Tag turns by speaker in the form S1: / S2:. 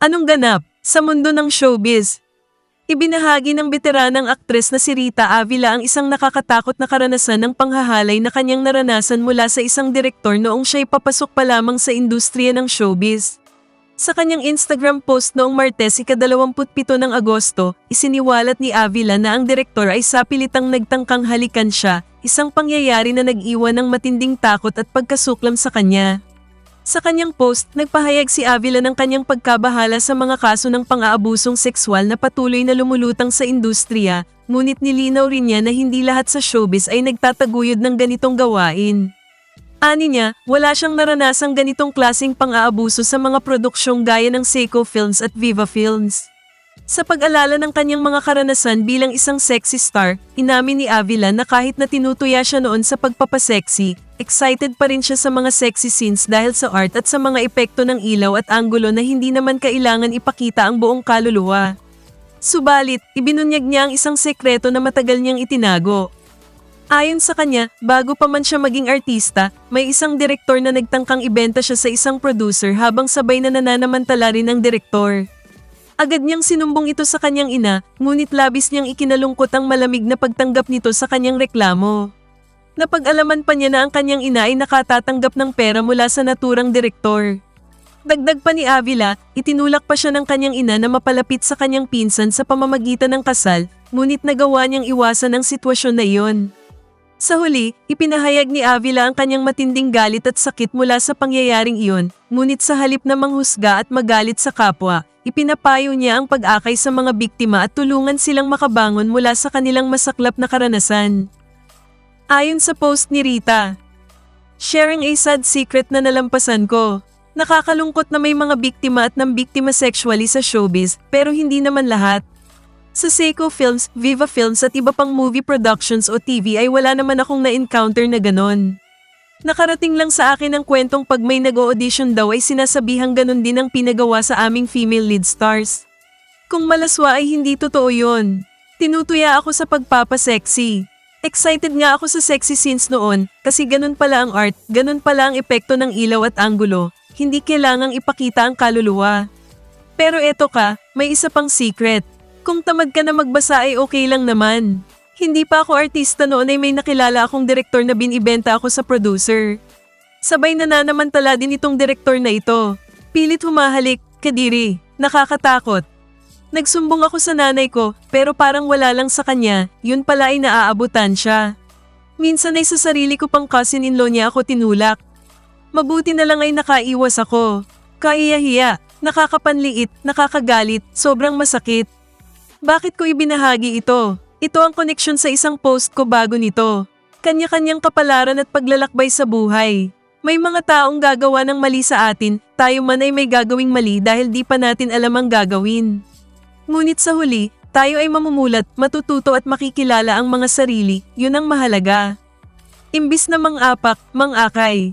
S1: Anong ganap sa mundo ng showbiz? Ibinahagi ng veteranang aktres na si Rita Avila ang isang nakakatakot na karanasan ng panghahalay na kanyang naranasan mula sa isang direktor noong siya'y papasok pa lamang sa industriya ng showbiz. Sa kanyang Instagram post noong Martes ika-27 ng Agosto, isiniwalat ni Avila na ang direktor ay sapilitang nagtangkang halikan siya, isang pangyayari na nag-iwan ng matinding takot at pagkasuklam sa kanya. Sa kanyang post, nagpahayag si Avila ng kanyang pagkabahala sa mga kaso ng pang-aabusong sexual na patuloy na lumulutang sa industriya, ngunit nilinaw rin niya na hindi lahat sa showbiz ay nagtataguyod ng ganitong gawain. Ani niya, wala siyang naranasang ganitong klasing pang-aabuso sa mga produksyong gaya ng Seiko Films at Viva Films. Sa pag-alala ng kanyang mga karanasan bilang isang sexy star, inamin ni Avila na kahit na tinutuya siya noon sa pagpapaseksi, excited pa rin siya sa mga sexy scenes dahil sa art at sa mga epekto ng ilaw at anggulo na hindi naman kailangan ipakita ang buong kaluluwa. Subalit, ibinunyag niya ang isang sekreto na matagal niyang itinago. Ayon sa kanya, bago pa man siya maging artista, may isang direktor na nagtangkang ibenta siya sa isang producer habang sabay na nananamantala rin ang direktor. Agad niyang sinumbong ito sa kanyang ina, ngunit labis niyang ikinalungkot ang malamig na pagtanggap nito sa kanyang reklamo. Napag-alaman pa niya na ang kanyang ina ay nakatatanggap ng pera mula sa naturang direktor. Dagdag pa ni Avila, itinulak pa siya ng kanyang ina na mapalapit sa kanyang pinsan sa pamamagitan ng kasal, ngunit nagawa niyang iwasan ang sitwasyon na iyon. Sa huli, ipinahayag ni Avila ang kanyang matinding galit at sakit mula sa pangyayaring iyon, ngunit sa halip na manghusga at magalit sa kapwa, ipinapayo niya ang pag-akay sa mga biktima at tulungan silang makabangon mula sa kanilang masaklap na karanasan. Ayon sa post ni Rita, Sharing a sad secret na nalampasan ko. Nakakalungkot na may mga biktima at ng biktima sexually sa showbiz, pero hindi naman lahat. Sa Seiko Films, Viva Films at iba pang movie productions o TV ay wala naman akong na-encounter na ganon. Nakarating lang sa akin ang kwentong pag may nag-audition daw ay sinasabihang ganon din ang pinagawa sa aming female lead stars. Kung malaswa ay hindi totoo yon. Tinutuya ako sa pagpapasexy. Excited nga ako sa sexy scenes noon kasi ganun pala ang art, ganun pala ang epekto ng ilaw at anggulo, hindi kailangang ipakita ang kaluluwa. Pero eto ka, may isa pang secret. Kung tamad ka na magbasa ay okay lang naman. Hindi pa ako artista noon ay may nakilala akong direktor na binibenta ako sa producer. Sabay nananamantala din itong direktor na ito. Pilit humahalik, kadiri, nakakatakot. Nagsumbong ako sa nanay ko, pero parang wala lang sa kanya, yun pala ay naaabutan siya. Minsan ay sa sarili ko pang cousin-in-law niya ako tinulak. Mabuti na lang ay nakaiwas ako. Kaiyahiya, nakakapanliit, nakakagalit, sobrang masakit. Bakit ko ibinahagi ito? Ito ang koneksyon sa isang post ko bago nito. Kanya-kanyang kapalaran at paglalakbay sa buhay. May mga taong gagawa ng mali sa atin, tayo man ay may gagawing mali dahil di pa natin alam ang gagawin. Ngunit sa huli, tayo ay mamumulat, matututo at makikilala ang mga sarili, yun ang mahalaga. Imbis na mang-apak, mang-akay.